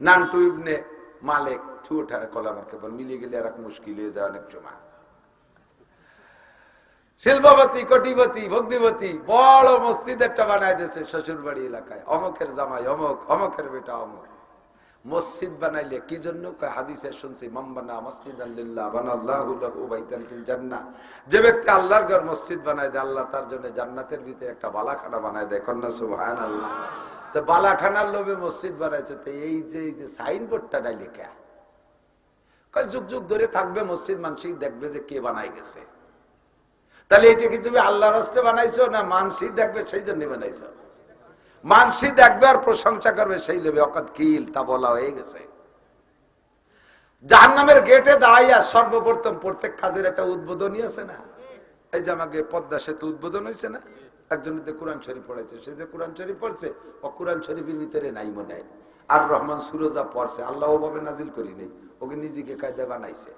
নান্টু ইবনে মালিক columnar গেলে আর এক মুশকিল হয়ে যায় অনেক ভগ্নিবতী বড় মসজিদ একটা দিয়েছে শ্বশুর বাড়ি এলাকায়। অমকের জামাই অমক, অমকের বেটা অমক। মসজিদ বানাইলে কি জন্য? হাদিসে শুনছি মাম্বানা মসজিদ আল্লাহ বাইতান যে ব্যক্তি আল্লাহর ঘর মসজিদ বানায় দেয়, আল্লাহ তার জন্য জান্নাতের ভিতরে একটা বালাখানা বানায় দেয়। কন্যা, সুবহানাল্লাহ। তো বালাখানার লোভে মসজিদ বানাইছে, তো এই যে এই যে সাইনবোর্ডটা লেখা। কয়, যুগ যুগ ধরে থাকবে মসজিদ, মানসিক দেখবে যে কে বানাই গেছে। তাহলে এটা কি তুমি আল্লাহর হস্তে বানাইছো না মানসি দেখবে সেই জন্য বানাইছো? মানসি দেখবে আর প্রশংসা করবে সেই লোভে, অকাত কিল, তা বলা হয়ে গেছে। জাহান্নামের গেটে দাঁড়াইয়া সর্বপ্রথম প্রত্যেক কাজের একটা উদ্বোধনী আছে না? এই যে আমাকে পদ্মা সেতু উদ্বোধন হয়েছে না? একজন যে কোরআন শরীফ পড়েছে, সে যে কোরআন শরীফ পড়ছে, ও কোরআন শরীফের ভিতরে নাই মনে হয়। আর রহমান সুরজা পড়ছে, আল্লাহ ওভাবে নাজিল করি নেই, ওকে নিজেকে কায়দা বানাইছে।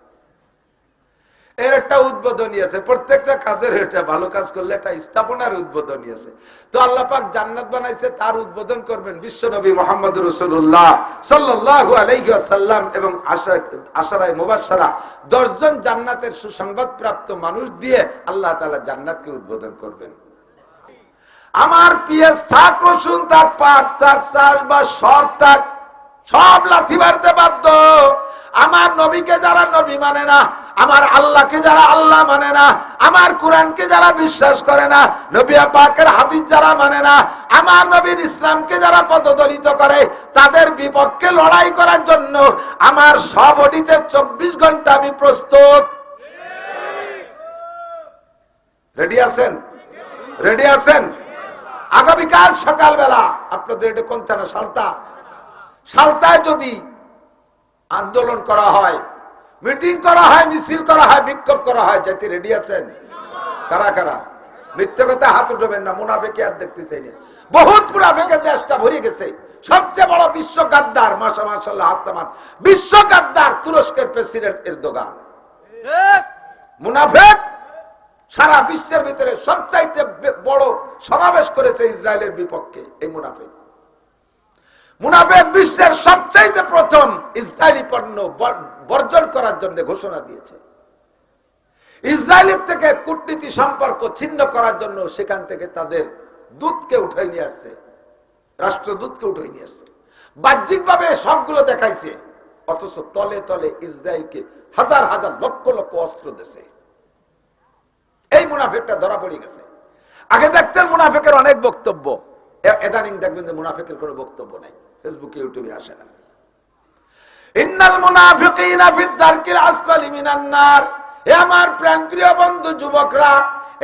এর একটা উদ্বোধনী আছে, প্রত্যেকটা কাজের এটা ভালো কাজ করলে একটা স্থাপনার উদ্বোধনী আছে। তো আল্লাহ পাক জান্নাত বানাইছে, তার উদ্বোধন করবেন বিশ্ব নবী মোহাম্মদ রসুল্লাহ সাল্লাহু আলাইসাল্লাম এবং আশারায় মুবাসারা দশজন জান্নাতের সুসংবাদ প্রাপ্ত মানুষ দিয়ে আল্লাহ তালা জান্নাতকে উদ্বোধন করবেন। আমার পিএস থাক রসুন থাক, পাট থাক চাষ বা সব থাক, সব লাথি মারতে বাধ্য। আমার নবীকে যারা নবী মানে না, আমার আল্লাহকে যারা আল্লাহ মানে না, আমার কোরআনকে যারা বিশ্বাস করে না নবিয়া পাকের হাদিস যারা মানে না, আমার নবীর ইসলামকে যারা পদদলিত করে, তাদের বিপক্ষে লড়াই করার জন্য আমার সব অডিতে চব্বিশ ঘণ্টা আমি প্রস্তুত। রেডি আছেন? রেডি আছেন? আগামীকাল সকালবেলা আপনাদের এটা কোন থানা? সালতা। সালতায় যদি আন্দোলন করা হয় মিটিং করা হয় মিছিল করা হয় বিক্ষোভ করা হয় যাতে রেডি আছেন? কারা কারা? মিথ্যে কথা হাত উঠবেন না মুনাফেকে আর দেখতে চাই না। বহুত মুনাফেকে দেশটা ভরে গেছে। সবচেয়ে বড় বিশ্ব গাদ্দার মাসা মাসাল্লাহ হাত নামান। বিশ্ব গাদ্দার তুরস্কের প্রেসিডেন্ট এরদোগান। মুনাফেক সারা বিশ্বের ভিতরে সবচাইতে বড় সমাবেশ করেছে ইসরায়েলের বিপক্ষে এই মুনাফেক। মুনাফেক বিশ্বের সবচাইতে প্রথম ইসরায়েলি পণ্য বর্জন করার জন্য ঘোষণা দিয়েছে। ইসরায়েলের থেকে কূটনীতি সম্পর্ক ছিন্ন করার জন্য সেখান থেকে তাদের দূতকে উঠাই নিয়ে আসছে, রাষ্ট্রদূতকে উঠাই নিয়ে আসছে। বাহ্যিক ভাবে সবগুলো দেখাইছে, অথচ তলে তলে ইসরায়েলকে হাজার হাজার লক্ষ লক্ষ অস্ত্র দেশে এই মুনাফেকটা ধরা পড়ে গেছে। আগে দেখতেন মুনাফেকের অনেক বক্তব্য। এদানিং দেখবেন যে মুনাফেকের কোনো বক্তব্য নাই। ফেসবুকে ইউটিউবে আসে না। ইন্নাল মুনাফিকিনা ফিদ দারকিল আসফালি মিনান নার। হে আমার প্রাণ প্রিয় বন্ধু, যুবকরা,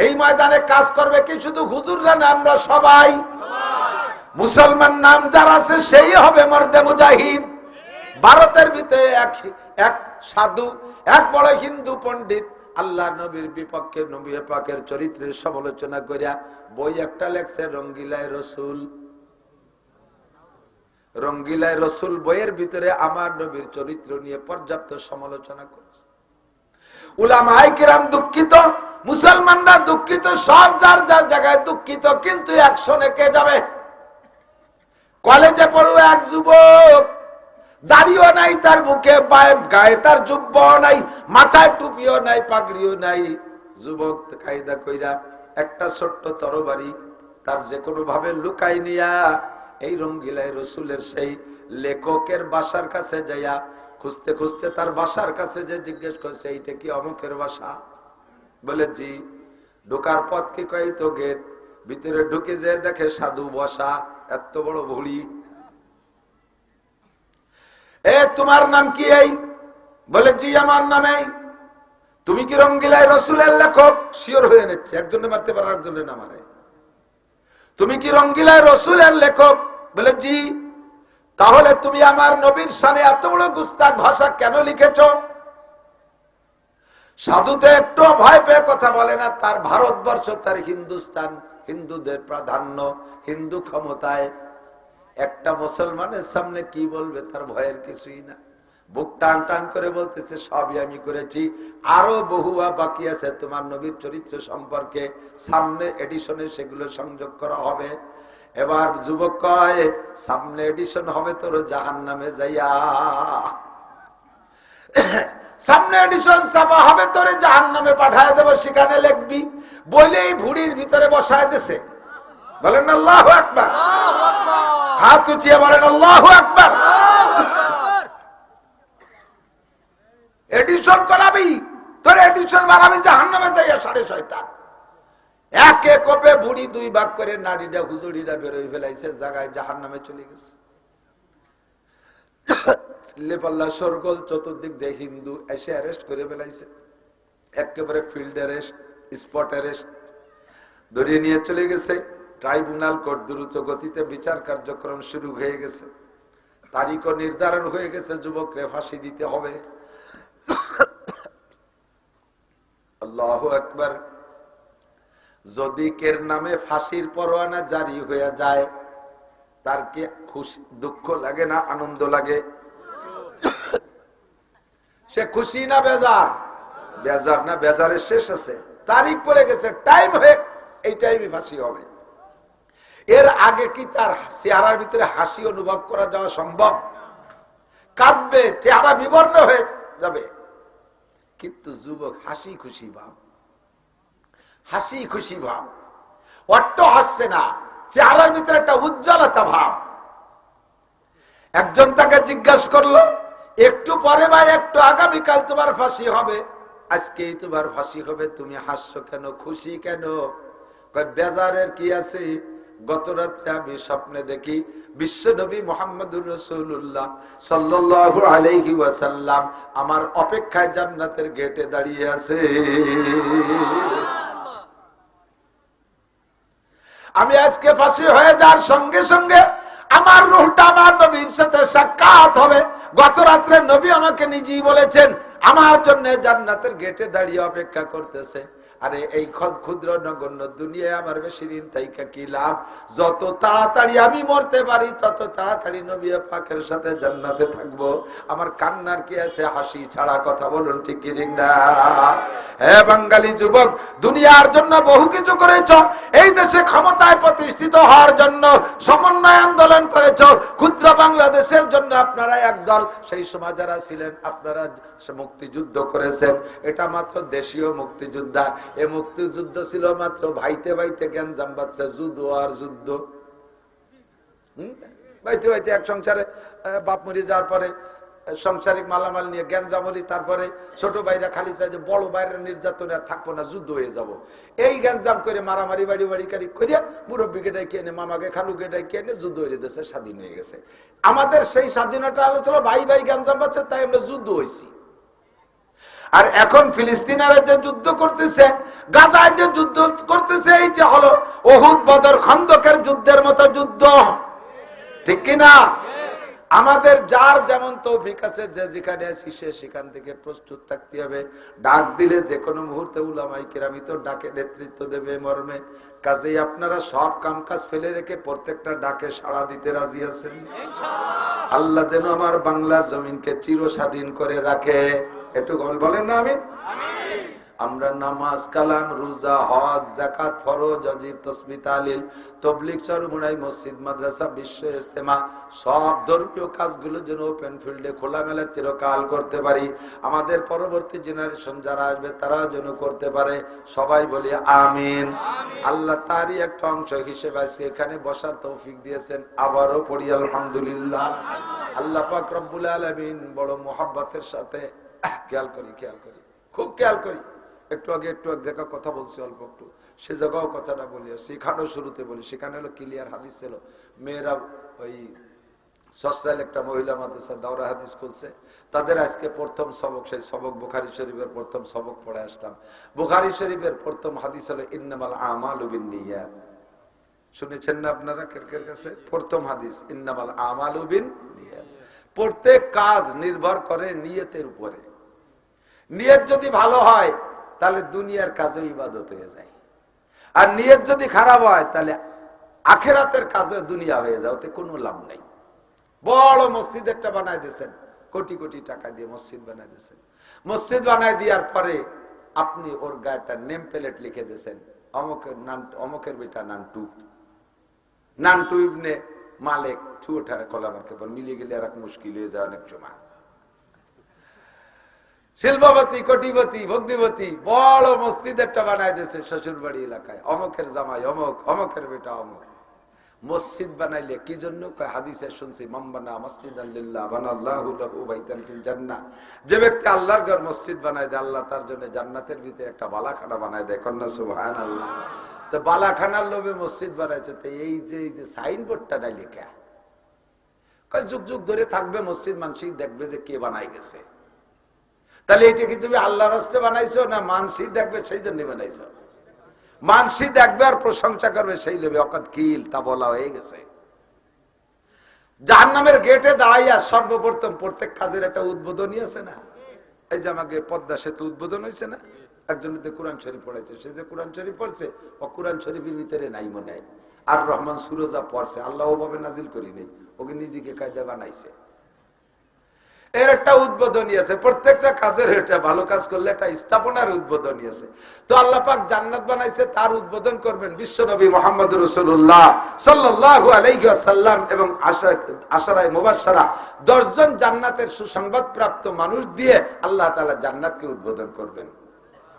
এই ময়দানে কাজ করবে কি শুধু হুজুররা না, আমরা সবাই? মুসলমান নাম যার আছে সেই হবে মর্দে মুজাহিদ। ভারতের ভিতরে এক এক সাধু, এক বড় হিন্দু পণ্ডিত। আল্লাহ নবীর বিপক্ষে, নবী পাকের চরিত্রের সমালোচনা করিয়া বই একটা লেখছে, রঙ্গিলায় রসুল। রঙ্গিলায় রসুল বইয়ের ভিতরে আমার নবীর চরিত্র নিয়ে পর্যাপ্ত সমালোচনা করেছে। উলামাই কিরাম দুঃখিত, মুসলমানরা দুঃখিত, সব যার যার জায়গায় দুঃখিত, কিন্তু একশনে কে যাবে? কলেজে পড়ুয়া এক যুবক দাড়িও নাই, তার মুখে পায়ে, গায়ে তার জুব্ব নাই, মাথায় টুপিও নাই, পাগড়িও নাই। যুবক কায়দা কইরা একটা ছোট্ট তরবারি তার যে কোনো ভাবে লুকাই নিয়া এই রঙ্গিলাই রসুলের সেই লেখকের বাসার কাছে যাইয়া খুঁজতে খুঁজতে তার বাসার কাছে যে জিজ্ঞেস করছে, এইটা কি অমুকের বাসা? বলে, জি, ঢোকার পথ কি কই তো গেট? ভিতরে ঢুকে যে দেখে সাধু বসা, এত বড় ভুড়ি। এ, তোমার নাম কি এই? বলে, জি, আমার নাম তুমি কি রঙ্গিলাই রসুলের লেখক? শিওর হয়ে নিচ্ছে। একজনে মারতে পারো একজনে না মারে। তুমি কি রঙ্গিলায় রসুলের লেখক? বলে, জি। তাহলে তুমি আমার নবীর সানে এত বড় গুস্তাক ভাষা কেন লিখেছ? সাধুতে একটু ভয় পেয়ে কথা বলে না, তার ভারতবর্ষ, তার হিন্দুস্তান, হিন্দুদের প্রাধান্য, হিন্দু ক্ষমতায় একটা মুসলমানের সামনে কি বলবে তার ভয়ের কিছুই না। বুক টান টান করে বলতেছে, সবই আমি করেছি। আরও বহুয়া বাকি আছে, তোমার নবীর চরিত্র সম্পর্কে সামনে এডিশনে সেগুলো সংযোগ করা হবে। এবার যুবক কয়, সামনে এডিশন হবে তোর জাহান নামে যাইয়া। সামনে এডিশন ছাপা হবে তোরে জাহান নামে পাঠায় দেবো, সেখানে লিখবি, বলেই ভুড়ির ভিতরে বসায় দেছে। বলেন আল্লাহ একবার হাত উঁচিয়ে বলেন, আল্লাহ একবার এডিশন করাবি, তোর এডিশন বানাবি জাহান নামে যাইয়া সাড়ে ছয়টা একে কোপে বুড়ি দুই ভাগ করে নারীরা, হুজুরিরা বেরোয় ফেলাইছে, জায়গায় জাহান নামে চলে গেছে। সরগোল চতুর্দিক দিয়ে হিন্দু এসে অ্যারেস্ট করে ফেলাইছে। একেবারে ফিল্ড অ্যারেস্ট স্পট অ্যারেস্ট ধরিয়ে নিয়ে চলে গেছে। ট্রাইব্যুনাল কোর্ট দ্রুত গতিতে বিচার কার্যক্রম শুরু হয়ে গেছে। তারিখও নির্ধারণ হয়ে গেছে, যুবকরে ফাঁসি দিতে হবে। আল্লাহ একবার যদি কের নামে ফাঁসির পরোয়ানা জারি হয়ে যায়, তার কি খুশি, দুঃখ লাগে না, আনন্দ লাগে? সে খুশি না বেজার? বেজার না, বেজারের শেষ আছে। তারিখ পড়ে গেছে টাইম হয়ে, এই টাইমে ফাঁসি হবে। এর আগে কি তার চেহারার ভিতরে হাসি অনুভব করা যাওয়া সম্ভব? কাঁদবে, চেহারা বিবর্ণ হয়ে যাবে। কিন্তু যুবক, হাসি খুশি ভাব। হাসি খুশি ভাব। অট্ট হাসছে না, চেহারার ভিতরে একটা উজ্জ্বলতা ভাব। একজন তাকে জিজ্ঞাসা করল, একটু পরে বা একটু আগামীকাল তোমার ফাঁসি হবে? আজকেই তোমার ফাঁসি হবে, তুমি হাসছো কেন, খুশি কেন? বেজারের কি আছে? গত আমি স্বপ্নে দেখি বিশ্ব মোহাম্মদুর রসুল্লাহ সাল্লু আলহি ওয়াসাল্লাম আমার অপেক্ষায় জান্নাতের গেটে দাঁড়িয়ে আছে। আমি আজকে ফাঁসি হয়ে যাওয়ার সঙ্গে সঙ্গে আমার রুহটা আমার নবীর সাথে সাক্ষাৎ হবে। গত রাত্রে নবী আমাকে নিজেই বলেছেন, আমার জন্য জান্নাতের গেটে দাঁড়িয়ে অপেক্ষা করতেছে। আরে এই ক্ষুদ্র নগণ্য দুনিয়ায় আমার বেশি দিন তাইকা কি লাভ? যত তাড়াতাড়ি আমি মরতে পারি, তত তাড়াতাড়ি নবী পাকের সাথে জান্নাতে থাকব। আমার কান্নার কি আছে? হাসি ছাড়া কথা বলুন ঠিক কি ঠিক না? হ্যাঁ বাঙালি যুবক, দুনিয়ার জন্য বহু কিছু করেছ। এই দেশে ক্ষমতায় প্রতিষ্ঠিত হওয়ার জন্য সমন্বয় আন্দোলন করেছ ক্ষুদ্র বাংলাদেশের জন্য আপনারা একদল সেই সময় যারা ছিলেন, আপনারা মুক্তিযুদ্ধ করেছেন। এটা মাত্র দেশীয় মুক্তিযোদ্ধা। এ মুক্তিযুদ্ধ ছিল মাত্র ভাইতে ভাইতে জ্ঞান জাম্বাচ্ছে যুদ্ধ আর যুদ্ধ। হম? বাইতে বাইতে এক সংসারে বাপ মরি যাওয়ার পরে সাংসারিক মালামাল নিয়ে জ্ঞানজামলি তারপরে ছোট ভাইরা খালি চাই যে বড় বাইরের নির্যাতনে আর থাকব না, যুদ্ধ হয়ে যাব। এই জ্ঞানজাম করে মারামারি, বাড়ি বাড়ি কারি করিয়া মুরব্বীকে ডাইকে এনে, মামাকে, খালুকে ডাইকে এনে যুদ্ধ হয়ে দেশে স্বাধীন হয়ে গেছে। আমাদের সেই স্বাধীনতা আলোচনা ভাই ভাই জ্ঞানজাম পাচ্ছে, তাই আমরা যুদ্ধ হয়েছি আর এখন ফিলিস্তিনারা যে যুদ্ধ করতেছে, গাজায় যে যুদ্ধ করতেছে, এইটা হলো ওহুদ বদর খন্দকের যুদ্ধের মতো যুদ্ধ। ঠিক কিনা? আমাদের যার যেমন তৌফিক আছে, যে যেখানে আছি সে সেখান থেকে প্রস্তুত থাকতে হবে। ডাক দিলে যে কোনো মুহূর্তে উলামাই কেরামি তো ডাকে নেতৃত্ব দেবে মর্মে। কাজেই আপনারা সব কাম কাজ ফেলে রেখে প্রত্যেকটা ডাকে সাড়া দিতে রাজি আছেন? আল্লাহ যেন আমার বাংলার জমিনকে চির স্বাধীন করে রাখে। একটু বলেন না আমি আমরা নামাজ কালাম রোজা হজ জাকাত ফরজ অজিব তসবি তালিল তবলিক চরমুনাই মসজিদ মাদ্রাসা বিশ্ব ইস্তেমা সব ধর্মীয় কাজগুলো যেন ওপেন ফিল্ডে খোলামেলা চিরকাল করতে পারি। আমাদের পরবর্তী জেনারেশন যারা আসবে তারাও যেন করতে পারে। সবাই বলি আমিন। আল্লাহ তারই একটা অংশ হিসেবে আজকে এখানে বসার তৌফিক দিয়েছেন। আবারও পড়ি আলহামদুলিল্লাহ। আল্লাহ পাক রব্বুল আলমিন বড় মোহাব্বতের সাথে খেয়াল করি খেয়াল করি। খুব খেয়াল করি। একটু আগে একটু এক জায়গায় কথা বলছি অল্প একটু। সে জায়গাও কথাটা বলি সেখানেও শুরুতে বলি। সেখানে হলো ক্লিয়ার হাদিস ছিল মেয়েরা ওই সস্তাইল একটা মহিলা মাদ্রাসা দাওরা হাদিস খুলছে। তাদের আজকে প্রথম সবক, সেই সবক বুখারি শরীফের প্রথম সবক পড়ে আসলাম। বুখারি শরীফের প্রথম হাদিস হলো, ইন্নামাল আমাল নিয়াত শুনেছেন না আপনারা কেরকের কাছে? প্রথম হাদিস, ইন্নামাল আমাল নিয়াত প্রত্যেক কাজ নির্ভর করে নিয়তের উপরে। নিয়ত যদি ভালো হয় তাহলে দুনিয়ার কাজও ইবাদত হয়ে যায়। আর নিয়ত যদি খারাপ হয়, তাহলে আখেরাতের কাজও দুনিয়া হয়ে যায়, ওতে কোনো লাভ নেই। বড় মসজিদ একটা বানায় দিয়েছেন, কোটি কোটি টাকা দিয়ে মসজিদ বানায় দিয়েছেন। মসজিদ বানায় দেওয়ার পরে আপনি ওর গায়েটা নেম প্লেট লিখে দিয়েছেন, অমকের নাম, অমকের বেটা নান্টু। নান্টু ইবনে মালিক ছুটা কলামার কেবল মিলিয়ে গেলে আর এক মুশকিল হয়ে যায় অনেক সময়। শিল্পবতী কোটিপতি, ভগ্নিপতি, বড় মসজিদ একটা বানায় দিয়েছে শ্বশুর বাড়ি এলাকায়। অমকের জামাই অমক অমকের বেটা অমক মসজিদ বানাইলে কি জন্য? হাদিসে শুনছি মাম্বানা মসজিদ আল্লাহ জান্নাহ। যে ব্যক্তি আল্লাহর ঘর মসজিদ বানায় দেয়, আল্লাহ তার জন্য জান্নাতের ভিতরে একটা বালাখানা বানায় দেয়। কন্যা সুবহানাল্লাহ। তো বালাখানার লোভে মসজিদ বানাইছে, তো এই যে এই যে সাইনবোর্ডটা নাই লেখা। যুগ যুগ ধরে থাকবে মসজিদ মানসিক দেখবে যে কে বানাই গেছে। তাহলে এটা কি তুমি আল্লাহর হস্তে বানাইছো না মানসি দেখবে সেই জন্য বানাইছো? মানসি দেখবে আর প্রশংসা করবে সেই লোভে। অকাত কিল, তা বলা হয়ে গেছে। জাহান্নামের গেটে দাঁড়াইয়া সর্বপ্রথম প্রত্যেক কাজের একটা উদ্বোধনী আছে না? এই যে আমাকে পদ্মা সেতু উদ্বোধন হয়েছে না? একজন যে কোরআন শরীফ পড়েছে সে যে কোরআন শরীফ পড়ছে, ও কোরআন শরীফের ভিতরে নাই মনে আর রহমান সুরজা পড়ছে আল্লাহ ওভাবে নাজিল করি নেই ওকে নিজেকে কায়দা বানাইছে। এর একটা উদ্বোধনী আছে। প্রত্যেকটা কাজের এটা, ভালো কাজ করলে একটা স্থাপনার উদ্বোধনী আছে। তো আল্লাহ পাক জান্নাত বানাইছে, তার উদ্বোধন করবেন বিশ্ব নবী মোহাম্মদ রসুল্লাহ সাল্লাহু আলাইসাল্লাম এবং আশারায় মুবাসারা দশজন জান্নাতের সুসংবাদ প্রাপ্ত মানুষ দিয়ে আল্লাহ তালা জান্নাতকে উদ্বোধন করবেন।